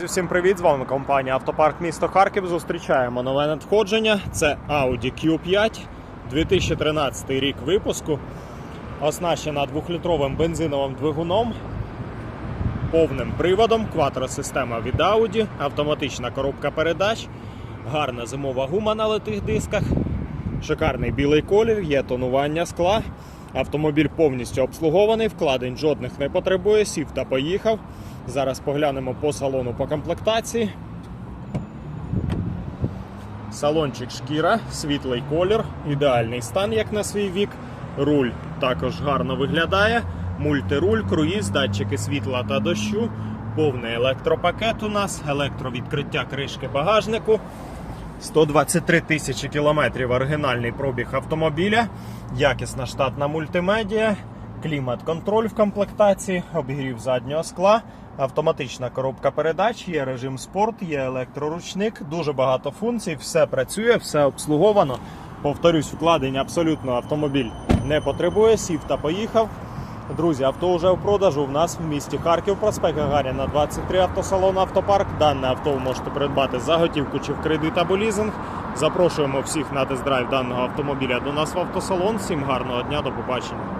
Друзі, всім привіт! З вами компанія Автопарк місто Харків. Зустрічаємо нове надходження. Це Audi Q5, 2013 рік випуску. Оснащена 2-літровим бензиновим двигуном, повним приводом, квадросистема від Audi, автоматична коробка передач, гарна зимова гума на литих дисках, шикарний білий колір, є тонування скла. Автомобіль повністю обслугований, вкладень жодних не потребує, сів та поїхав. Зараз поглянемо по салону по комплектації. Салончик шкіра, світлий колір, ідеальний стан, як на свій вік. Руль також гарно виглядає. Мультируль, круїз, датчики світла та дощу. Повний електропакет у нас, електровідкриття кришки багажнику. 123 тисячі кілометрів оригінальний пробіг автомобіля, якісна штатна мультимедіа, клімат-контроль в комплектації, обігрів заднього скла, автоматична коробка передач, є режим спорт, є електроручник, дуже багато функцій, все працює, все обслуговано. Повторюсь, вкладення абсолютно автомобіль не потребує, сів та поїхав. Друзі, авто вже в продажу. В нас в місті Харків, проспект Гагаріна, 23 автосалон Автопарк. Дане авто ви можете придбати за готівку чи в кредит або лізинг. Запрошуємо всіх на тест-драйв даного автомобіля до нас в автосалон. Всім гарного дня, до побачення.